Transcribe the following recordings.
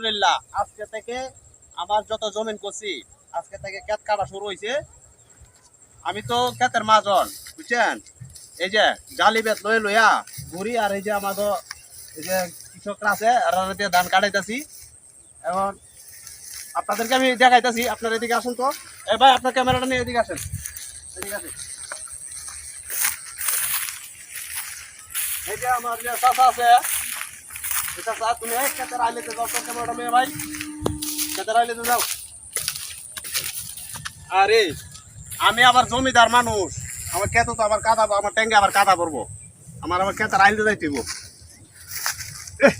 আলহামদুলিল্লাহ। আজকে থেকে আমার যত জমিন করছি, আজকে থেকে ক্ষেত কাটা শুরু হয়েছে আমি তো ক্ষেতের বুঝছেন? এই যে বেত লয়ে লইয়া ঘুরি আর এই যে আমাদের এই যে কৃষকরা আছে দিয়ে ধান কাটাইতেছি। এখন আপনাদেরকে আমি দেখাইতেছি, আপনার এদিকে আসুন তো। এ ভাই, আপনার ক্যামেরাটা নিয়ে এদিকে আসেন। এদিকে আসেন। এই যে আমার যে চাষা আছে তুমি এই ক্ষেতের আইলেতে যাও তো ক্যামেরাটা নিয়ে ভাই। যাও। আরে আমি আবার জমিদার মানুষ। আমার ক্ষেত তো আবার কাদা আমার ট্যাঙ্গে আবার কাদা পড়ব। আমার আবার যাইতেইব এহ,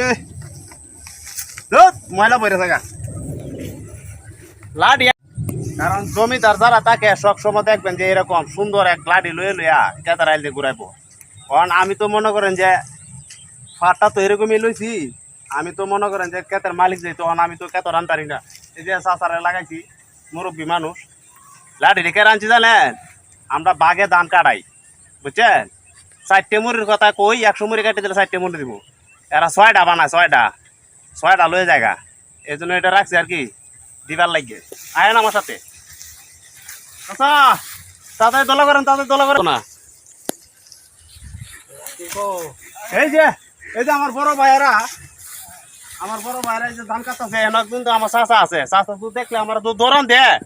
এহ। ময়লা পড়ে থাকা। লাডি। কারণ জমিদার যারা তাকে সব সময় দেখবেন যে এরকম সুন্দর এক লাডি লয়ে লইয়া আইল দিয়ে ঘুরাইবো। কারণ আমি তো মনে করেন যে ফাটটা তো এরকমই লইছি। আমি তো মনে করেন যে কেতের মালিক যাই তখন আমি তো কেতর আনতারি না। এই যে চাষারে লাগাইছি মুরব্বী মানুষ। লাডি রেখে আনছি জানেন? আমরা বাগে ধান কাটাই বুঝছেন? চারটে মুড়ির কথা কই একশো মুড়ি কাটি দিলে চারটে মুড়ি দিব। এরা ছয়টা বানায় ছয়টা ছয়টা লয়ে জায়গা। এই জন্য এটা রাখছি আর কি দিবার লাগে। আয় না আমার সাথে। আচ্ছা তাড়াতাড়ি দোলা করেন তাড়াতাড়ি দোলা করেন। না। এই যে এই যে আমার বড় ভাইয়েরা, আমার বড় ভাইয়েরা যে ধান কাটতেছে এনে কিন্তু আমার চাষা আছে। চাষা তো দেখলে আমার তো দৌড়ান দে।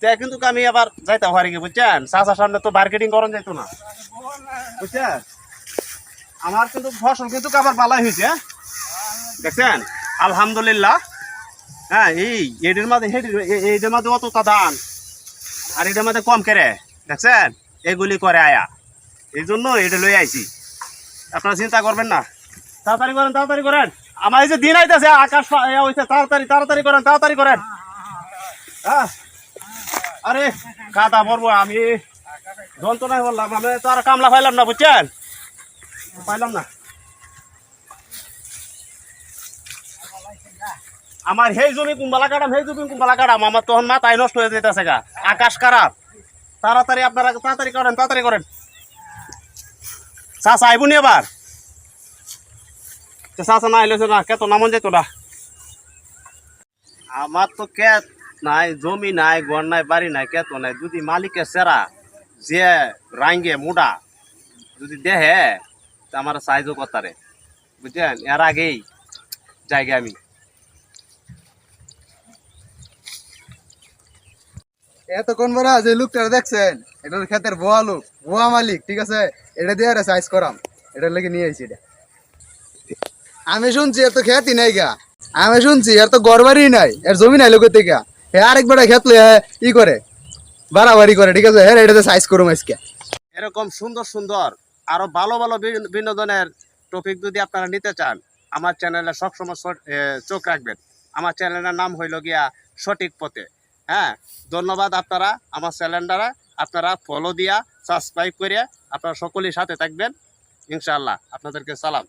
তে কিন্তু আমি আবার যাইতে পারি কি, বুঝছেন? চাষার সামনে তো মার্কেটিং করেন যাইতো না। বুঝছেন? আমার কিন্তু ফসল কিন্তু আবার বালাই হয়েছে। দেখছেন? আলহামদুলিল্লাহ। হ্যাঁ এই এটার মধ্যে হেঁটে- এ- এইটার মধ্যে অত ধান। আর এটার মধ্যে কম করে দেখছেন? এগুলি করে আয়া। এই জন্য এটা লই আইছি। আপনারা চিন্তা করবেন না। তাড়াতাড়ি করেন তাড়াতাড়ি করেন। আমার এই যে দিন আইতেছে, আকাশ হইছে, তাড়াতাড়ি তাড়াতাড়ি করেন তাড়াতাড়ি করেন। হ্যাঁ। আরে, কাদা পড়ব আমি। যন্ত্রণায় বললাম আমি তো আর কামলা পাইলাম না, বুঝছেন? পাইলাম না। আমার সেই জমি কুম্বালা কাটাম সেই জমি কুম্বালা কাটাম আমার তখন মাথায় নষ্ট হয়ে যেতেছে গা। আকাশ খারাপ। তাড়াতাড়ি আপনারা তাড়াতাড়ি করেন তাড়াতাড়ি করেন। চাষা আইবুনি এবার। চাষা না আইলেছে না কেত নামন যেত না আমার তো কেত নাই জমি নাই ঘর নাই বাড়ি নাই কেত নাই। যদি মালিকের সেরা যে রাঙ্গে মুডা যদি দেহে তা আমার সাইজও করতারে বুঝছেন এর আগেই জায়গা আমি। এতক্ষণ বড় যে লোকটা দেখছেন এটা হলো ক্ষেতের ভুয়া লোক ভুয়া মালিক ঠিক আছে? এটা দিয়ে সাইজ করাম এটার লেগে নিয়ে আইছি এটা আমি শুনছি, এর তো খ্যাতি নাই গা। আমি শুনছি, এর তো গড়বাড়ি নাই, এর জমি নাই লোকের থেকে। হে আরেকবার খেত ই করে, বাড়াবাড়ি করে, ঠিক আছে? হ্যাঁ এটাতে সাইজ করুম আজকে। এরকম সুন্দর সুন্দর, আরও ভালো ভালো বিনোদনের টপিক যদি আপনারা নিতে চান, আমার চ্যানেলে সবসময় চোখ রাখবেন। আমার চ্যানেলের নাম হইল গিয়া সঠিক পথে। হ্যাঁ ধন্যবাদ আপনারা, আমার চ্যানেলটারা আপনারা ফলো দিয়া সাবস্ক্রাইব করে আপনারা সকলের সাথে থাকবেন। ইনশাআল্লাহ, আপনাদেরকে সালাম।